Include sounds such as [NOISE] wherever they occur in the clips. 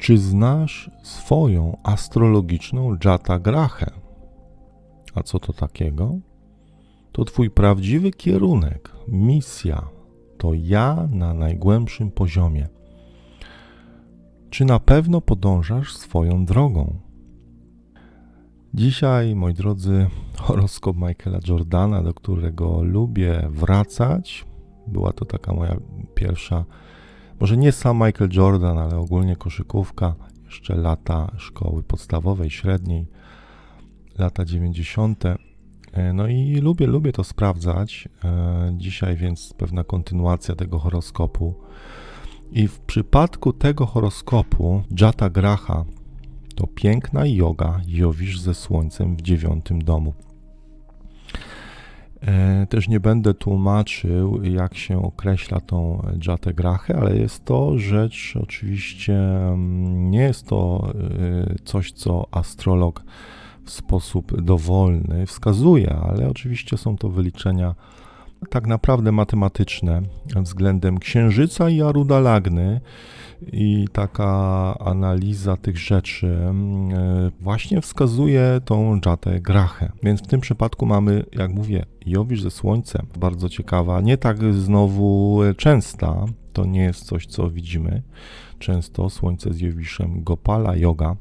Czy znasz swoją astrologiczną Jata Grachę? A co to takiego? To twój prawdziwy kierunek, misja. To ja na najgłębszym poziomie. Czy na pewno podążasz swoją drogą? Dzisiaj, moi drodzy, horoskop Michaela Jordana, do którego lubię wracać. Była to taka moja pierwsza, może nie sam Michael Jordan, ale ogólnie koszykówka, jeszcze lata szkoły podstawowej, średniej, lata 90. No i lubię, lubię to sprawdzać. E, dzisiaj więc pewna kontynuacja tego horoskopu. I w przypadku tego horoskopu Jata Graha to piękna yoga Jowisz ze słońcem w dziewiątym domu. E, też nie będę tłumaczył, jak się określa tą Jatę Grachę, ale jest to rzecz, oczywiście mm, nie jest to e, coś, co astrolog w sposób dowolny wskazuje, ale oczywiście są to wyliczenia tak naprawdę matematyczne względem Księżyca i Aruda Lagny i taka analiza tych rzeczy mm, e, właśnie wskazuje tą Jatę Grachę. Więc w tym przypadku mamy, jak mówię, Jowisz ze Słońcem. Bardzo ciekawa, nie tak znowu częsta, to nie jest coś, co widzimy często. Słońce z Jowiszem, Gopala, yoga.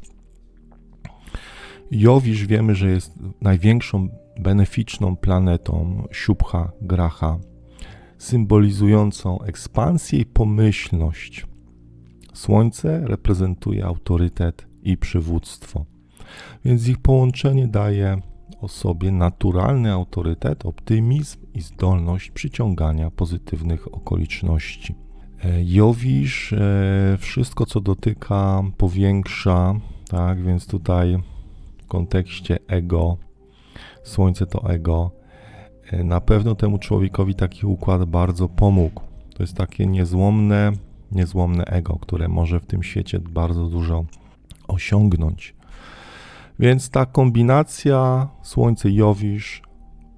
Jowisz wiemy, że jest największą beneficzną planetą Siubha Graha, symbolizującą ekspansję i pomyślność. Słońce reprezentuje autorytet i przywództwo, więc ich połączenie daje osobie naturalny autorytet, optymizm i zdolność przyciągania pozytywnych okoliczności. E, Jowisz e, wszystko, co dotyka, powiększa, tak, więc tutaj w kontekście ego, Słońce to ego, e, na pewno temu człowiekowi taki układ bardzo pomógł. To jest takie niezłomne, niezłomne ego, które może w tym świecie bardzo dużo osiągnąć. Więc ta kombinacja Słońce Jowisz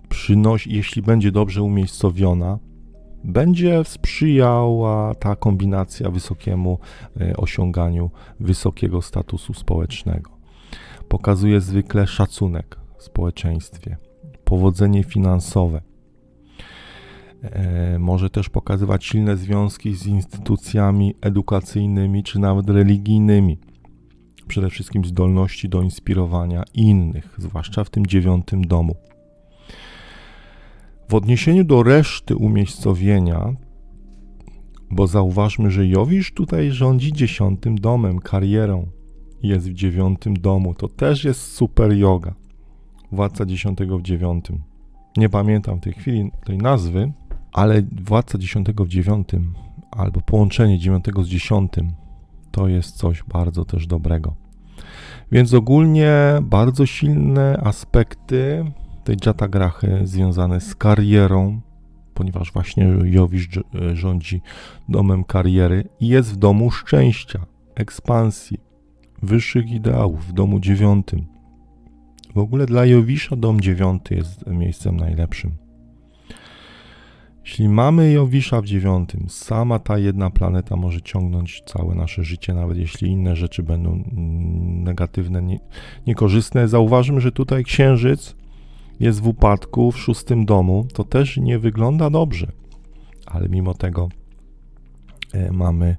przynosi, jeśli będzie dobrze umiejscowiona, będzie sprzyjała ta kombinacja wysokiemu e, osiąganiu wysokiego statusu społecznego. Pokazuje zwykle szacunek w społeczeństwie, powodzenie finansowe, E, może też pokazywać silne związki z instytucjami edukacyjnymi czy nawet religijnymi. Przede wszystkim zdolności do inspirowania innych, zwłaszcza w tym dziewiątym domu. W odniesieniu do reszty umiejscowienia, bo zauważmy, że Jowisz tutaj rządzi dziesiątym domem, karierą, jest w dziewiątym domu, to też jest super yoga. Władca dziesiątego w dziewiątym. Nie pamiętam w tej chwili tej nazwy, ale władca dziesiątego w dziewiątym, albo połączenie dziewiątego z dziesiątym, to jest coś bardzo też dobrego. Więc ogólnie bardzo silne aspekty tej jatagrachy związane z karierą, ponieważ właśnie Jowisz rządzi domem kariery i jest w domu szczęścia, ekspansji, wyższych ideałów, w domu dziewiątym. W ogóle dla Jowisza dom dziewiąty jest miejscem najlepszym. Jeśli mamy Jowisza w dziewiątym, sama ta jedna planeta może ciągnąć całe nasze życie, nawet jeśli inne rzeczy będą mm, negatywne, nie, niekorzystne. Zauważmy, że tutaj Księżyc jest w upadku w szóstym domu. To też nie wygląda dobrze, ale mimo tego e, mamy,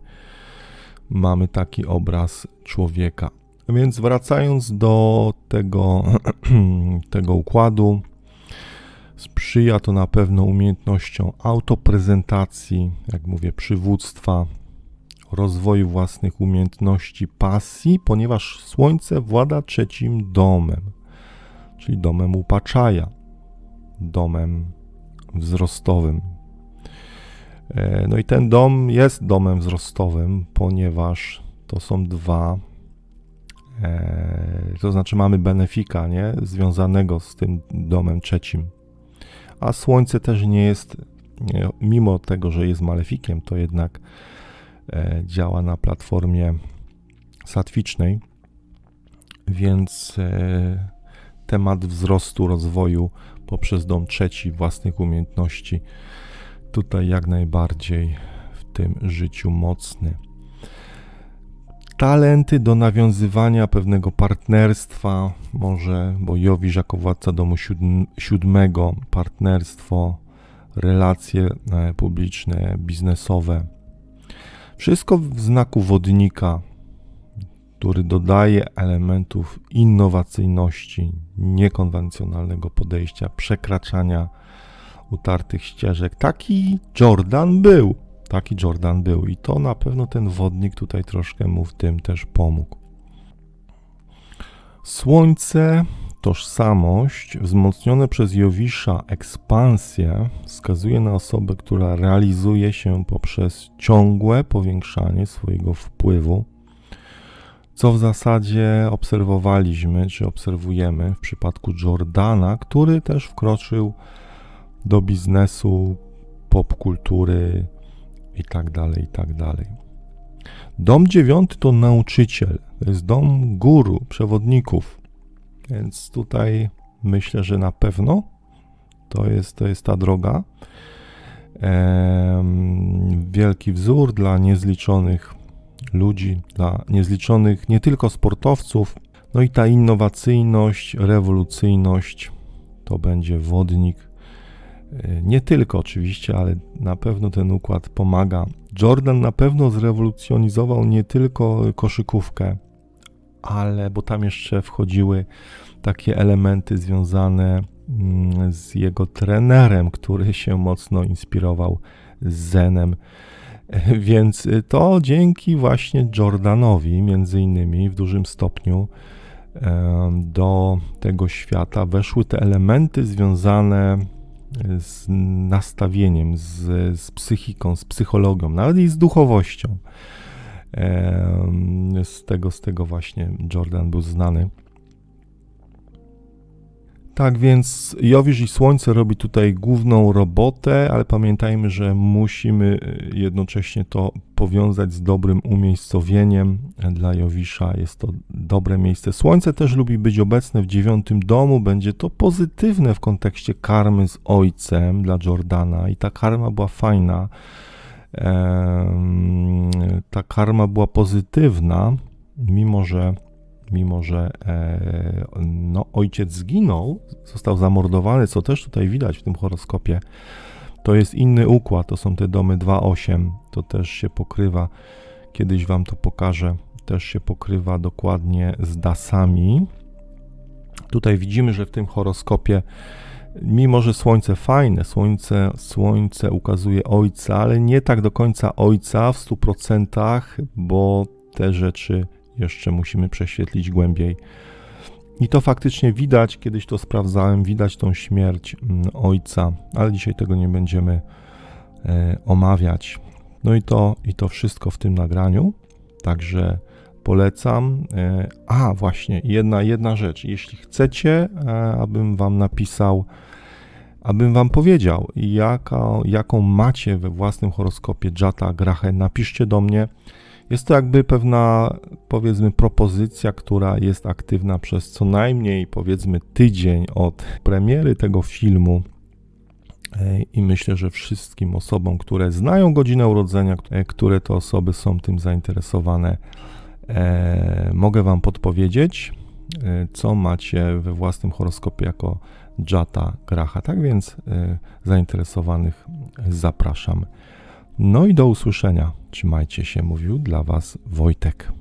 mamy taki obraz człowieka. Więc wracając do tego, [CLEARS THROAT] tego układu, Sprzyja to na pewno umiejętnościom autoprezentacji, jak mówię, przywództwa, rozwoju własnych umiejętności, pasji, ponieważ Słońce włada trzecim domem, czyli domem upaczaja, domem wzrostowym. E, no i ten dom jest domem wzrostowym, ponieważ to są dwa, e, to znaczy mamy benefika, nie, związanego z tym domem trzecim a Słońce też nie jest, mimo tego, że jest malefikiem, to jednak e, działa na platformie satwicznej, więc e, temat wzrostu, rozwoju poprzez dom trzeci własnych umiejętności tutaj jak najbardziej w tym życiu mocny. Talenty do nawiązywania pewnego partnerstwa, może, bo Jowisz jako władca domu siódm- siódmego, partnerstwo, relacje e, publiczne, biznesowe. Wszystko w znaku wodnika, który dodaje elementów innowacyjności, niekonwencjonalnego podejścia, przekraczania utartych ścieżek. Taki Jordan był. Taki Jordan był i to na pewno ten wodnik tutaj troszkę mu w tym też pomógł. Słońce, tożsamość, wzmocnione przez Jowisza ekspansję, wskazuje na osobę, która realizuje się poprzez ciągłe powiększanie swojego wpływu, co w zasadzie obserwowaliśmy, czy obserwujemy w przypadku Jordana, który też wkroczył do biznesu, popkultury i tak dalej, i tak dalej. Dom dziewiąty to nauczyciel, to jest dom guru, przewodników, więc tutaj myślę, że na pewno to jest, to jest ta droga. Ehm, wielki wzór dla niezliczonych ludzi, dla niezliczonych nie tylko sportowców, no i ta innowacyjność, rewolucyjność to będzie wodnik. E, Nie tylko oczywiście, ale na pewno ten układ pomaga. Jordan na pewno zrewolucjonizował nie tylko koszykówkę, ale bo tam jeszcze wchodziły takie elementy związane mm, z jego trenerem, który się mocno inspirował Zenem. [LAUGHS] Więc to dzięki właśnie Jordanowi, między innymi w dużym stopniu, do tego świata weszły te elementy związane z nastawieniem, z, z psychiką, z psychologią, nawet i z duchowością. Z tego, z tego właśnie Jordan był znany. Tak więc Jowisz i Słońce robi tutaj główną robotę, ale pamiętajmy, że musimy y, jednocześnie to powiązać z dobrym umiejscowieniem. Dla Jowisza jest to dobre miejsce. Słońce też lubi być obecne w dziewiątym domu. Będzie to pozytywne w kontekście karmy z ojcem dla Jordana i ta karma była fajna. Ta karma była pozytywna, mimo że mimo że e, no, ojciec zginął, został zamordowany, co też tutaj widać w tym horoskopie, to jest inny układ, to są te domy 2-8, to też się pokrywa, kiedyś Wam to pokażę, też się pokrywa dokładnie z dasami. Tutaj widzimy, że w tym horoskopie, mimo że słońce fajne, słońce, słońce ukazuje ojca, ale nie tak do końca ojca w 100%, bo te rzeczy jeszcze musimy prześwietlić głębiej. I to faktycznie widać, kiedyś to sprawdzałem, widać tą śmierć mm, ojca, ale dzisiaj tego nie będziemy e, omawiać. No i to, i to wszystko w tym nagraniu, także polecam. E, a, właśnie, jedna, jedna rzecz. Jeśli chcecie, e, abym Wam napisał, abym Wam powiedział, jaka, jaką macie we własnym horoskopie Jata Grachę, napiszcie do mnie. Jest to jakby pewna, powiedzmy, propozycja, która jest aktywna przez co najmniej, powiedzmy, tydzień od premiery tego filmu. E, I myślę, że wszystkim osobom, które znają godzinę urodzenia, e, które to osoby są tym zainteresowane, e, mogę Wam podpowiedzieć, co macie we własnym horoskopie jako Jata Gracha. Tak więc zainteresowanych zapraszam. No i do usłyszenia. Trzymajcie się, mówił dla Was Wojtek.